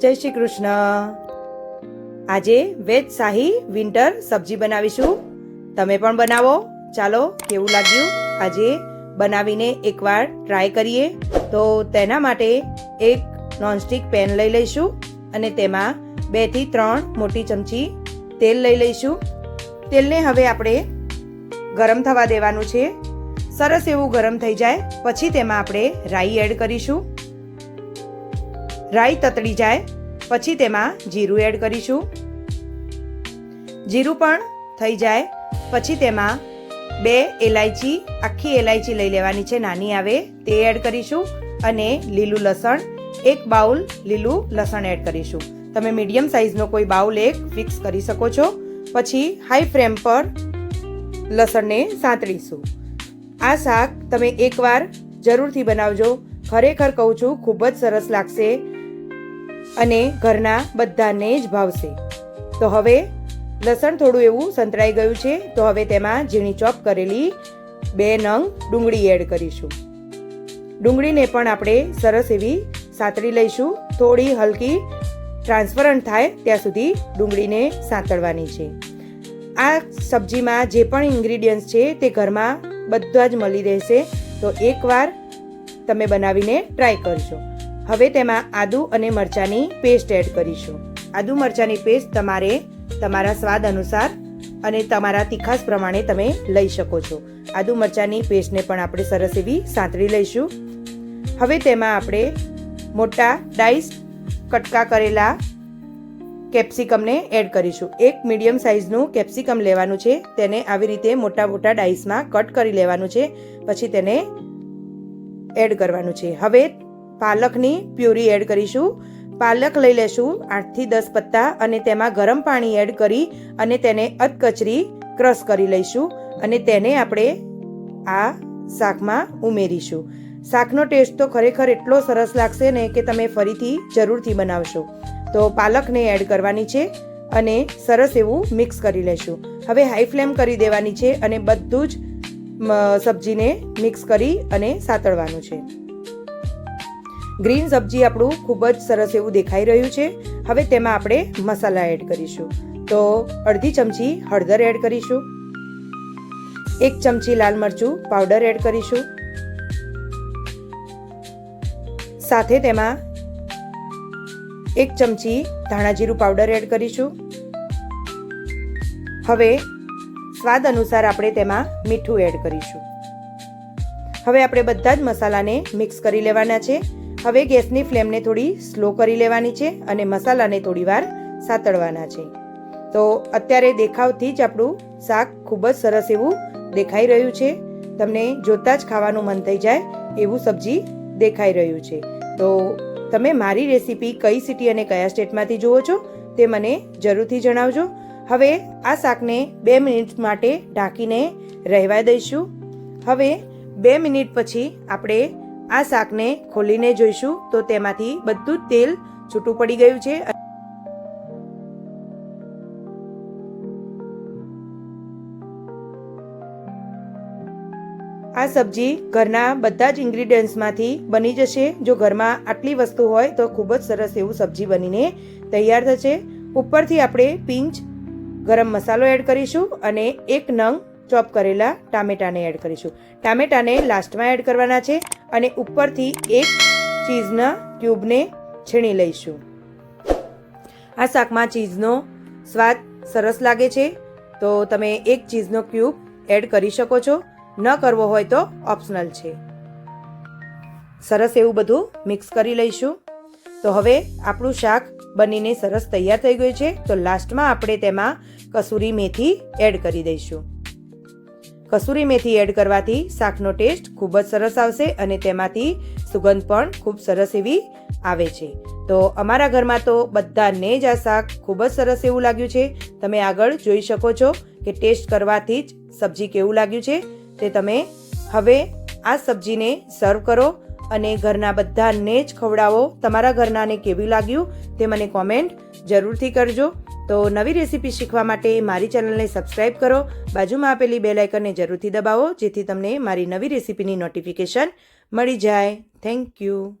જય શ્રી કૃષ્ણ. આજે વેજ શાહી વિન્ટર સબ્જી બનાવીશું. તમે પણ બનાવો. ચાલો, કેવું લાગ્યું? આજે બનાવીને એકવાર ટ્રાય કરીએ. તો તેના માટે એક નોનસ્ટિક પેન લઈ લઈશું અને તેમાં બેથી ત્રણ મોટી ચમચી તેલ લઈ લઈશું. તેલને હવે આપણે ગરમ થવા દેવાનું છે. સરસ એવું ગરમ થઈ જાય. પછી તેમાં આપણે રાઈ એડ કરીશું. રાઈ તતડી જાય, પછી તેમાં જીરું એડ કરીશું. જીરું પણ થઈ જાય, પછી તેમાં બે એલાયચી, આખી એલાયચી લઈ લેવાની છે, નાની આવે તે એડ કરીશું અને લીલું લસણ, એક બાઉલ લીલું લસણ એડ કરીશું. તમે મીડિયમ સાઇઝનો કોઈ બાઉલ એક ફિક્સ કરી શકો છો, પછી હાઈ ફ્લેમ પર લસણને સાંતળીશું. આ શાક તમે એકવાર જરૂરથી બનાવજો. ખરેખર કહું છું, ખૂબ જ સરસ લાગશે. અને ઘરના બધાને જ ભાવશે. તો હવે લસણ થોડું એવું સંતળાઈ ગયું છે, તો હવે તેમાં ઝીણી ચોપ કરેલી બે નંગ ડુંગળી એડ કરીશું. ડુંગળીને પણ આપણે સરસ એવી સાતળી લઈશું. થોડી હલકી ટ્રાન્સફરન્ટ થાય ત્યાં સુધી ડુંગળીને સાંતળવાની છે. આ સબ્જીમાં જે પણ ઇન્ગ્રીડિયન્ટ્સ છે તે ઘરમાં બધા જ મળી રહેશે, તો એકવાર તમે બનાવીને ટ્રાય કરજો. હવે તેમાં આદુ અને મરચાંની પેસ્ટ એડ કરીશું. આદુ મરચાંની પેસ્ટ તમારે તમારા સ્વાદ અનુસાર અને તમારા તીખાસ પ્રમાણે તમે લઈ શકો છો. આદુ મરચાંની પેસ્ટને પણ આપણે સરસ એવી સાંતળી લઈશું. હવે તેમાં આપણે મોટા ડાઈસ કટકા કરેલા કેપ્સિકમને એડ કરીશું. એક મીડિયમ સાઇઝનું કેપ્સિકમ લેવાનું છે, તેને આવી રીતે મોટા મોટા ડાઈસમાં કટ કરી લેવાનું છે, પછી તેને એડ કરવાનું છે. હવે પાલકની પ્યુરી એડ કરીશું. પાલક લઈ લેશું આઠથી દસ પત્તા અને તેમાં ગરમ પાણી એડ કરી અને તેને અધકચરી ક્રશ કરી લઈશું અને તેને આપણે આ શાકમાં ઉમેરીશું. શાકનો ટેસ્ટ તો ખરેખર એટલો સરસ લાગશે ને કે તમે ફરીથી જરૂરથી બનાવશો. તો પાલકને એડ કરવાની છે અને સરસ એવું મિક્સ કરી લેશું. હવે હાઈ ફ્લેમ કરી દેવાની છે અને બધું જ સબ્જીને મિક્સ કરી અને સાતળવાનું છે. ગ્રીન સબ્જી આપણું ખૂબ જ સરસ એવું દેખાઈ રહ્યું છે. હવે તેમાં આપણે મસાલા એડ કરીશું. તો અડધી ચમચી હળદર એડ કરીશું. એક ચમચી લાલ મરચું પાવડર એડ કરીશું. સાથે તેમાં એક ચમચી ધાણાજીરું પાવડર એડ કરીશું. હવે સ્વાદ અનુસાર આપણે તેમાં મીઠું એડ કરીશું. હવે આપણે બધા જ મસાલાને મિક્સ કરી લેવાના છે. હવે ગેસની ફ્લેમને થોડી સ્લો કરી લેવાની છે અને મસાલાને થોડી વાર સાતળવાના છે. તો અત્યારે દેખાવથી જ આપણું શાક ખૂબ જ સરસ એવું દેખાઈ રહ્યું છે. તમને જોતાં જ ખાવાનું મન થઈ જાય એવું સબ્જી દેખાઈ રહ્યું છે. તો તમે મારી રેસીપી કઈ સિટી અને કયા સ્ટેટમાંથી જુઓ છો તે મને જરૂરથી જણાવજો. હવે આ શાકને બે મિનિટ માટે ઢાંકીને રહેવા દઈશું. હવે બે મિનિટ પછી આપણે આ શાકને ખોલીને જોઈશું તો તેમાંથી બધું જ તેલ છૂટું પડી ગયું છે. આ સબ્જી ઘરના બધા જ ઇન્ગ્રીડિયન્ટ્સમાંથી બની જશે. જો ઘરમાં આટલી વસ્તુ હોય તો ખૂબ જ સરસ એવું સબ્જી બનીને તૈયાર થશે. ઉપરથી આપણે પિંચ ગરમ મસાલો એડ કરીશું અને એક નંગ ચોપ કરેલા ટામેટાને એડ કરીશું. ટામેટાને લાસ્ટમાં એડ કરવાના છે અને ઉપરથી એક ચીઝના ક્યુબને છીણી લઈશું. આ શાકમાં ચીઝનો સ્વાદ સરસ લાગે છે, તો તમે એક ચીઝનો ક્યુબ એડ કરી શકો છો. ન કરવો હોય તો ઓપ્શનલ છે. સરસ એવું બધું મિક્સ કરી લઈશું. તો હવે આપણું શાક બનીને સરસ તૈયાર થઈ ગયું છે, તો લાસ્ટમાં આપણે તેમાં કસૂરી મેથી એડ કરી દઈશું. કસૂરી મેથી એડ કરવાથી શાકનો ટેસ્ટ ખૂબ જ સરસ આવશે અને તેમાંથી સુગંધ પણ ખૂબ સરસ એવી આવે છે. તો અમારા ઘરમાં તો બધાને જ આ શાક ખૂબ જ સરસ એવું લાગ્યું છે. તમે આગળ જોઈ શકો છો કે ટેસ્ટ કરવાથી જ સબ્જી કેવું લાગ્યું છે. તે તમે હવે આ સબ્જીને સર્વ કરો અને ઘરના બધાને જ ખવડાવો. તમારા ઘરનાને કેવું લાગ્યું તે મને કોમેન્ટ જરૂરથી કરજો. તો નવી રેસીપી શીખવા માટે મારી ચેનલને સબસ્ક્રાઇબ કરો, બાજુમાં આપેલી બે લાઇકનને જરૂરથી દબાવો, જેથી તમને મારી નવી રેસીપીની નોટિફિકેશન મળી જાય. Thank you.